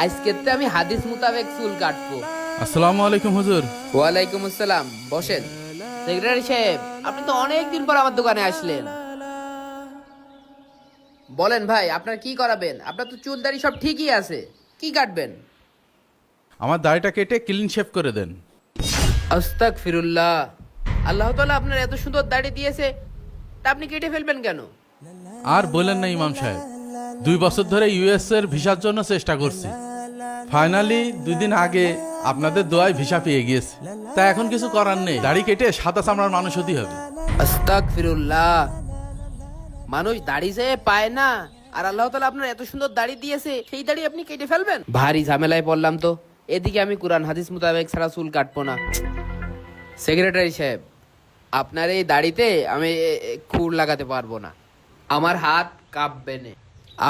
আজকে তো আমি হাদিস মোতাবেক চুল কাটবো। আসসালামু আলাইকুম হুজুর। ওয়ালাইকুম আসসালাম। বসেন। সেক্রেটারি সাহেব আপনি তো অনেক দিন পর আমার দোকানে আসলেন। বলেন ভাই আপনার কি করাবেন? আপনার তো চুল দাড়ি সব ঠিকই আছে। কি কাটবেন? আমার দাড়িটা কেটে ক্লিন শেভ করে দেন। আস্তাক ফিরুল্লাহ আল্লাহ তাআলা আপনার এত সুন্দর দাড়ি দিয়েছে তা আপনি কেটে ফেলবেন কেন? আর বলেন না ইমাম সাহেব। দুই বছর ধরে ইউএস এর ভিসার জন্য চেষ্টা করছি। ফাইনালি দুই দিন আগে আপনাদের দোয়ায় ভিসা পেয়ে গিয়েছে। তা এখন কিছু করার নেই। দাড়ি কেটে সাদা চামড়ার মানুষ হতেই হবে। আস্তাক ফিরুল্লাহ মানুষ দাড়ি যে পায় না, আর আল্লাহ তাআলা আপনার এত সুন্দর দাড়ি দিয়েছে, সেই দাড়ি আপনি কেটে ফেলবেন? ভারী ঝামেলায় পড়লাম তো। এদিকে আমি কোরআন, হাদিস মোতাবেক ছাড়া চুল কাটবো না। সেক্রেটারি সাহেব, আপনার এই দাড়িতে আমি খুর লাগাতে পারব না। আমার হাত কাঁপবে না।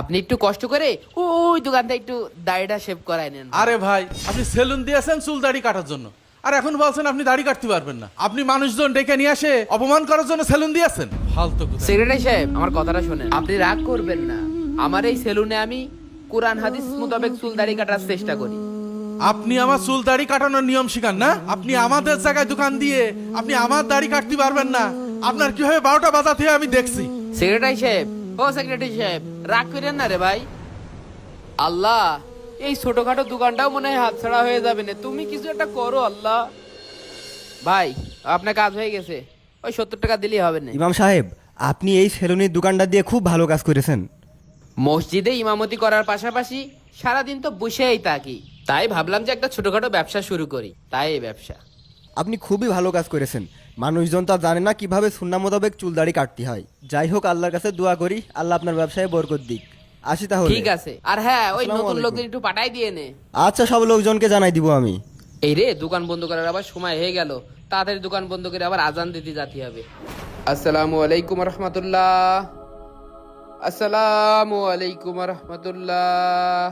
আপনি একটু কষ্ট করে ওই দোকানটা একটু দাড়িটা শেভ করাই নেন। আরে ভাই আপনি সেলুন দিয়েছেন চুল দাড়ি কাটার জন্য। আর এখন বলছেন আপনি দাড়ি কাটতে পারবেন না। আপনি মানুষজন ডেকে নিয়ে আসে অপমান করার জন্য সেলুন দিয়েছেন? ফালতু কোথায়। সেক্রেটারি সাহেব আমার কথাটা শোনেন। আপনি রাগ করবেন না। আমার এই সেলুনে আমি কোরআন হাদিস মোতাবেক চুল দাড়ি কাটার চেষ্টা করি। আপনি আমার চুল দাড়ি কাটানোর নিয়ম শিখান না? আপনি আমাদের জায়গায় দোকান দিয়ে আপনি আমার দাড়ি কাটতে পারবেন না। আপনার কীভাবে বারোটা বাজাতে আমি দেখছি। সেক্রেটারি সাহেব ও সেক্রেটারি সাহেব রাগ করেন না রে ভাই। আল্লাহ এই ছোটখাটো দোকানটাও মনে হয় হাতছাড়া হয়ে যাবে না। তুমি কিছু একটা করো আল্লাহ। ভাই আপনার কাজ হয়ে গেছে। ওই সত্তর টাকা দিলেই হবে না। ইমাম সাহেব আপনি এই সেলুনের দোকানটা দিয়ে খুব ভালো কাজ করেছেন। মসজিদে ইমামতি করার পাশাপাশি সারাদিন তো বসেই থাকি। তাই ভাবলাম যে একটা ছোটখাটো ব্যবসা শুরু করি। তাই এই ব্যবসা। আপনি খুবই ভালো কাজ করেছেন। মানুষজন তো জানে না কীভাবে সুন্না মোতাবেক চুল দাড়ি কাটতে হয়। যাই হোক আল্লাহর কাছে দোয়া করি আল্লাহ আপনার ব্যবসায় বরকত দিক। আসি তাহলে। ঠিক আছে। আর হ্যাঁ ওই আসসালামু নতুন আলাইকুম। লোকদের একটু পাঠাই দিয়ে নে। আচ্ছা সব লোকজনকে জানাই দিব আমি। এই রে দোকান বন্ধ করার আবার সময় হয়ে গেল। তাড়াতাড়ি দোকান বন্ধ করে আবার আজান দিতে যেতে হবে। আসসালামু আলাইকুম রহমতুল্লাহ। আসসালামু আলাইকুম রহমতুল্লাহ।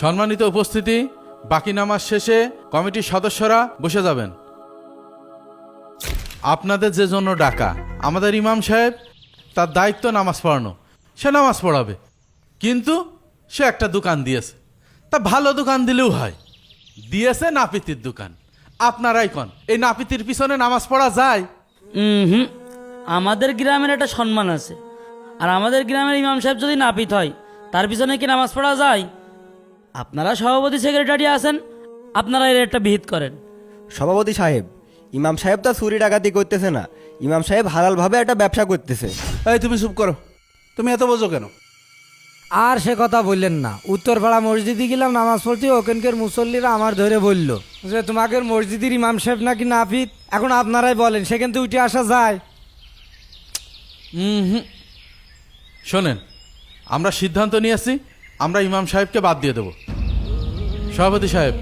সম্মানিত উপস্থিতি বাকি নামাজ শেষে কমিটির সদস্যরা বসে যাবেন। আপনাদের যে জন্য ডাকা, আমাদের ইমাম সাহেব তার দায়িত্ব নামাজ পড়ানো। সে নামাজ পড়াবে। কিন্তু সে একটা দোকান দিয়েছে। তা ভালো দোকান দিলেও হয়। দিয়েছে নাপিতির দোকান। আপনারাই কন, এই নাপিতির পিছনে নামাজ পড়া যায়? হুম, আমাদের গ্রামের একটা সম্মান আছে। আর আমাদের গ্রামের ইমাম সাহেব যদি নাপিত হয়, তার পিছনে কি নামাজ পড়া যায়? আপনারা সভাপতি সেক্রেটারি আছেন আপনারা এর একটা বিহিত করেন। সভাপতি সাহেব ইমাম সাহেব তো চুরি ডাকাতি করতেছে না। ইমাম সাহেব হালালভাবে একটা ব্যবসা করতেছে। এই তুমি চুপ করো। তুমি এত বোঝো কেন? আর সে কথা বললেন না। উত্তরপাড়া মসজিদে গেলাম নামাজ পড়তে ওখানকার মুসল্লিরা আমার ধরে বলল যে তোমাকে মসজিদের ইমাম সাহেব নাকি নাপিত? এখন আপনারাই বলেন সেখান থেকে উঠে আসা যায়। হুম। শোনেন আমরা সিদ্ধান্ত নিয়েছি আমরা ইমাম সাহেবকে বাদ দিয়ে দেব। সভাপতি সাহেব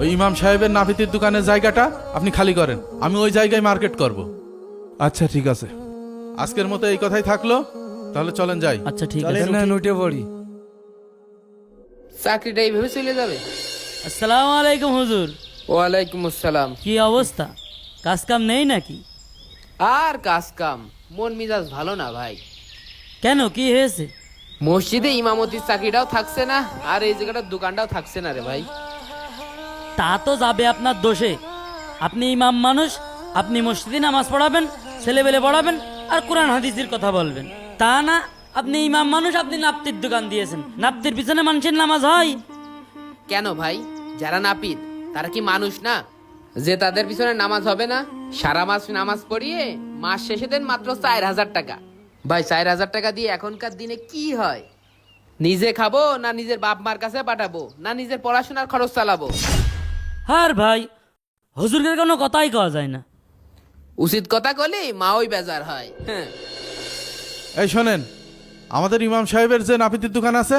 ওই ইমাম সাহেবের নাপিতির দোকানের জায়গাটা আপনি খালি করেন। আমি ওই জায়গায় মার্কেট করব। আচ্ছা ঠিক আছে। আজকের মতো এই কথাই থাকল। তাহলে চলেন যাই। আচ্ছা ঠিক আছে। না উঠে পড়ি। চাকরিটা এইভাবে চলে যাবে? আসসালামু আলাইকুম হুজুর। ওয়ালাইকুম আসসালাম। কি অবস্থা? কাজ কাম নেই নাকি? আর কাজ কাম মন মিজাজ ভালো না ভাই। কেন কি হয়েছে? মসজিদে ইমামতির চাকরিটাও থাকছে না আর এই জায়গাটার দোকানটাও থাকছে না রে ভাই। তা তো যাবে আপনার দোষে। আপনি ইমাম মানুষ আপনি মসজিদে নামাজ পড়াবেন ছেলেবেলে পড়াবেন আর কোরআন হাদিসের কথা বলবেন। তা না আপনি ইমাম মানুষ আপনি নাপ্তির দোকান দিয়েছেন। নাপ্তির পিছনে মানুষের নামাজ হয়। কেন ভাই? যারা নাপিত তারা কি মানুষ না? যে তাদের পিছনে নামাজ হবে না সারা মাস নামাজ পড়িয়ে মাস শেষে দেন মাত্র চার হাজার টাকা। ভাই চার হাজার টাকা দিয়ে এখনকার দিনে কি হয়? নিজে খাব না নিজের বাপ মার কাছে পাঠাবো? না নিজের পড়াশোনার খরচ চালাবো? আর ভাই হুজুরের কোনো কথাই কওয়া যায় না। উচিত কথা কলি মা ওই বেজার হয়। হ্যাঁ। এই শোনেন আমাদের ইমাম সাহেবের যে নাপিতের দোকান আছে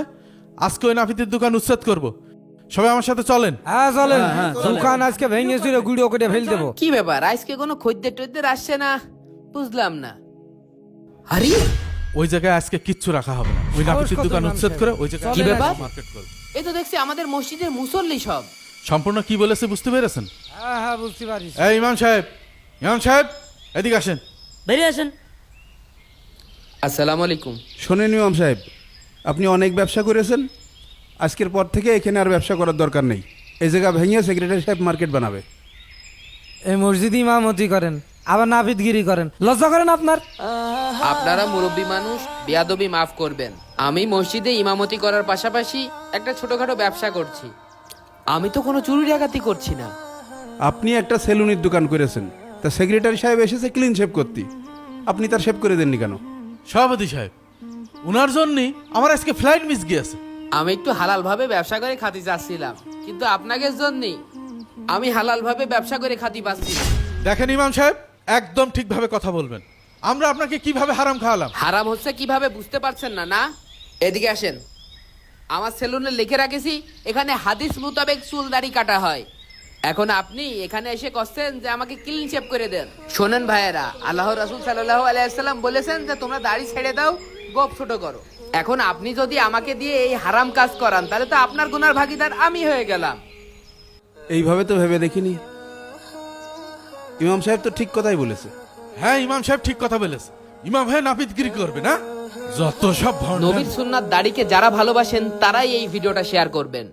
আজকে ওই নাপিতের দোকান উচ্ছেদ করব। সবাই আমার সাথে চলেন। হ্যাঁ চলেন। দোকান আজকে ভেঙে চুরে গুঁড়ো করে ফেল দেবো। কি ব্যাপার? আজকে কোনো খদ্দের টদ্দের আসছে না? বুঝলাম না। আরে? ওই জায়গায় আজকে কিচ্ছু রাখা হবে না। ওই নাপিতির দোকান উচ্ছেদ করে ওই জায়গায় কি ব্যাপার? মার্কেট করব। এ তো দেখছি আমাদের মসজিদের মুসল্লি সব। সম্পূর্ণ কি বলেছে বুঝতে পেরেছেন? হ্যাঁ হ্যাঁ বুঝতে পারিস এই ইমাম সাহেব ইমাম সাহেব এদিকে আসেন। বেরিয়ে আসেন। আসসালামু আলাইকুম। শোনেন ইমাম সাহেব আপনি অনেক ব্যবসা করেছেন। আজকের পর থেকে এখানে আর ব্যবসা করার দরকার নেই। এই জায়গা ভেঙে সেক্রেটারি সাহেব মার্কেট বানাবে। এই মসজিদে ইমামতি করেন। আবার নাপিতগিরি করেন। লজ্জা করেন আপনার? আপনারা মুরব্বী মানুষ বেয়াদবি মাফ করবেন। আমি মসজিদে ইমামতি করার পাশাপাশি একটা ছোটখাটো ব্যবসা করছি। আমি তো কোনো চুরি ডাকাতি করছি না। আপনি একটা সেলুনের দোকান করেছেন। তা সেক্রেটারি সাহেব এসেছে ক্লিন শেভ করতে। আপনি তার শেভ করে দেননি কেন? সভাপতি সাহেব উনার জন্যই আমার আজকে ফ্লাইট মিস গিয়েছে। আমি একটু হালালভাবে ব্যবসা করে খাতি চাচ্ছিলাম কিন্তু আপনাকে জন্যই আমি হালালভাবে ব্যবসা করে খাতি পাচ্ছি দেখেন ইমাম সাহেব একদম ঠিকভাবে কথা বলবেন। আমরা আপনাকে কীভাবে হারাম খাওয়ালাম? হারাম হচ্ছে কীভাবে বুঝতে পারছেন না না? এদিকে আসেন। আমার সেলুনে লিখে রাখেছি এখানে হাদিস মোতাবেক চুল দাড়ি কাটা হয়। এখন আপনি এখানে এসে কষছেন যে আমাকে ক্লিন শেপ করে দেন। শোনেন ভাইয়েরা আল্লাহ রাসুল সাল্লাহ আলাইসাল্লাম বলেছেন যে তোমরা দাড়ি ছেড়ে দাও গোপ ছোট করো। এখন আপনি যদি আমাকে দিয়ে এই হারাম কাজ করান তাহলে তো আপনার গুনার ভাগিদার আমি হয়ে গেলাম। এইভাবে তো ভেবে দেখিনি। ইমাম সাহেব তো ঠিক কথাই বলেছে। হ্যাঁ ইমাম সাহেব ঠিক কথা বলেছে। ইমাম হ্যাঁ নাপিতগিরি করবে না? যত সব নবীর সুন্নাত দাড়িকে যারা ভালোবাসেন তারাই এই ভিডিওটা শেয়ার করবেন।